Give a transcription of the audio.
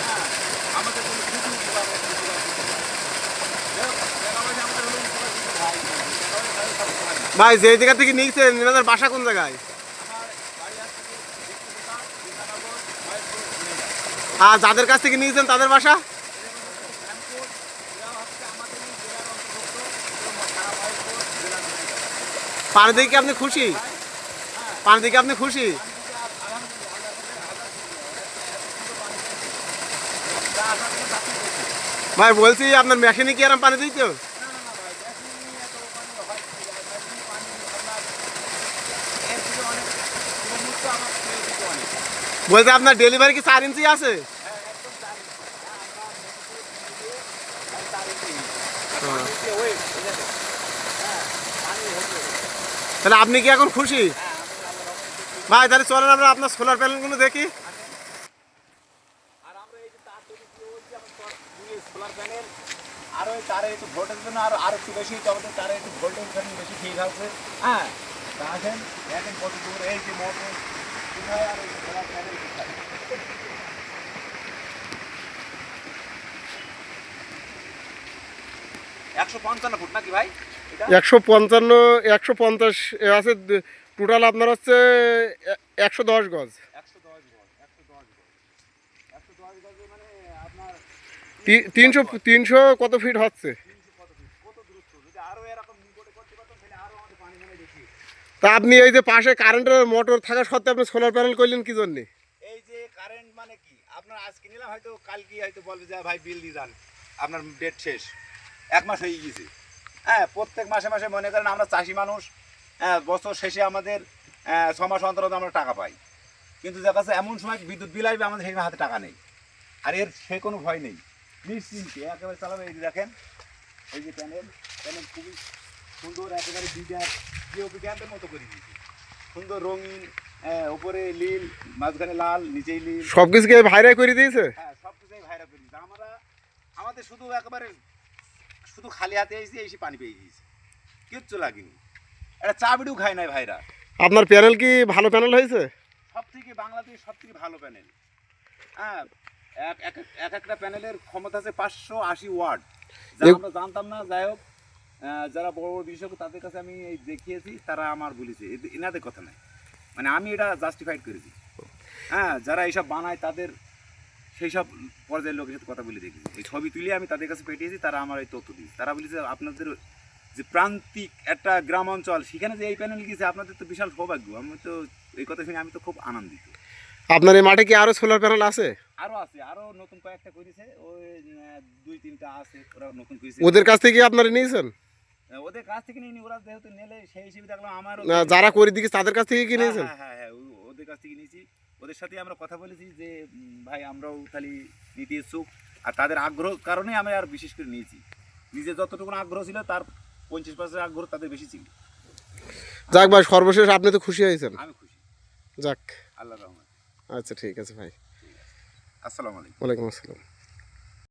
হ্যাঁ ভাই যে জায়গা থেকে নিয়েছেন এনাদের বাসা কোন জায়গায় আমার বাড়ি আছে যে বিষ্ণুপুরা, বিধাননগর, মহেশপুর, কুমিল্লা। আর যাদের কাছ থেকে নিয়েছেন তাদের বাসা পানি দেখে কি আপনি খুশি পানি দেখে আপনি খুশি পানি দিতে আল- আলহামদুলিল্লাহ, আল্লাহর কাছে হাজার শুকরিয়া। এত- এত সুন্দর পানি পেয়েছি। যা আশা করি তাতেই পেয়েছি। ভাই বলছি আপনার মেশিনে কি আরাম পানি দিত না, না, না ভাই, মেশিনে এত পানি হয় কি? আর মেশিনে পানি আপনার এর থেকে অনেক সমুদ্র আমার পেয়ে দিত অনেক। বলতে আপনার ডেলিভারি কি চার ইঞ্চি আছে হ্যাঁ, তাহলে আপনি কি এখন খুশি। ভাই, তাহলে চলেন আমরা আপনার সোলার প্যানেলগুলো দেখি। সোলার প্যানেল একটু ভোল্টেজ একটু বেশি একটু ভোল্টেজ বেশি ঠিক আছে। হ্যাঁ দেখেন কত দূর, এই একশো পঞ্চান্ন ফুট নাকি ভাই? একশো পঞ্চান্ন একশো পঞ্চাশ আছে টোটাল আপনার হচ্ছে একশো দশ গজ। তিনশো তিনশো কত ফিট হচ্ছে? তা আপনি এই যে পাশে কারেন্টের মোটর থাকা সত্ত্বে আপনি সোলার প্যানেল করলেন কি জন্যে? এই যে কারেন্ট মানে কি? আপনার আজকে নিলাম হয়তো কালকে হয়তো বলবে যে ভাই বিল দিয়ে যান। আপনার ডেট শেষ। এক মাস হয়ে গেছে হ্যাঁ প্রত্যেক মাসে মাসে মনে করেন আমরা চাষি মানুষ হ্যাঁ বছর শেষে আমাদের ছ মাস অন্তর আমরা টাকা পাই। কিন্তু দেখা যাচ্ছে এমন সময় বিদ্যুৎ বিল আসবে আমাদের সেই হাতে টাকা নেই। আর এর সে কোনো ভয় নেই। নিশ্চিন্তে একেবারে চালাবে এই যে দেখেন এই যে প্যানেল প্যানেল খুবই সুন্দর একেবারে বিজ্ঞান যে মতো করে দিয়েছে। সুন্দর রঙিন হ্যাঁ, উপরে নীল মাঝখানে লাল নিচেই নীল। সব কিছুকে ভাইরাই করে দিয়েছে? হ্যাঁ সব কিছুই ভাইরা করে দিয়েছে। আমরা আমাদের শুধু একেবারে শুধু খালি হাতে এসে এসে পানি পেয়ে গিয়েছি। কিচ্ছু লাগেনি। একটা চা বিড়িও খায় নাই ভাইরা। আপনার প্যানেল কি ভালো প্যানেল হয়েছে? সব থেকে বাংলাদেশ সব থেকে ভালো প্যানেল। হ্যাঁ এক এক- এক একটা প্যানেলের ক্ষমতা আছে পাঁচশো আশি ওয়ার্ড। যা আমরা জানতাম না যাই হোক যারা বড় বড় বিশেষজ্ঞ তাদের কাছে আমি এই দেখিয়েছি তারা আমার বলেছে। এনাদের কথা নাই। মানে আমি এটা জাস্টিফাইড করেছি। হ্যাঁ যারা এইসব বানায় তাদের সেই সব পর্যায়ের লোকের সাথে কথা বলে দেখেছি এই ছবি তুলে আমি তাদের কাছে পেটিয়েছি তারা আমার এই তথ্য দিয়েছে। তারা বলেছে আপনাদের যে প্রান্তিক একটা গ্রাম অঞ্চল সেখানে যে এই প্যানেল গেছে আপনাদের তো বিশাল সৌভাগ্য। আমি তো এই কথা শুনে আমি তো খুব আনন্দিত। আপনার এই মাঠে কি আরও সোলার প্যানেল আছে? আরও আছে আরও নতুন কয়েকটা করেছে। ওই দুই তিনটা আছে ওরা নতুন করেছে। ওদের কাছ থেকে কি আপনারা নিয়েছেন? ওদের কাছ থেকে নিয়ে নি, ওরা যেহেতু নিলে সেই হিসেবে দেখলাম আমারও যারা করে দিকে তাদের কাছ থেকে কি হ্যাঁ, নিয়েছেন? হ্যাঁ হ্যাঁ হ্যাঁ ওদের কাছ থেকে নিয়েছি। ওদের সাথে আমরা কথা বলেছি যে ভাই আমরাও খালি নিতে ইচ্ছুক আর তাদের আগ্রহ কারণে আমি আর বিশেষ করে নিয়েছি। নিজে যতটুকু আগ্রহ ছিল তার পঞ্চাশ পার্সেন্ট আগ্রহ তাদের বেশি ছিল। যাক ভাই সর্বশেষ আপনি তো খুশি হয়েছেন। আমি খুশি। যাক। আল্লাহ রহমান আচ্ছা ঠিক আছে ভাই। আসসালামু আলাইকুম। ওয়ালাইকুম আসসালাম।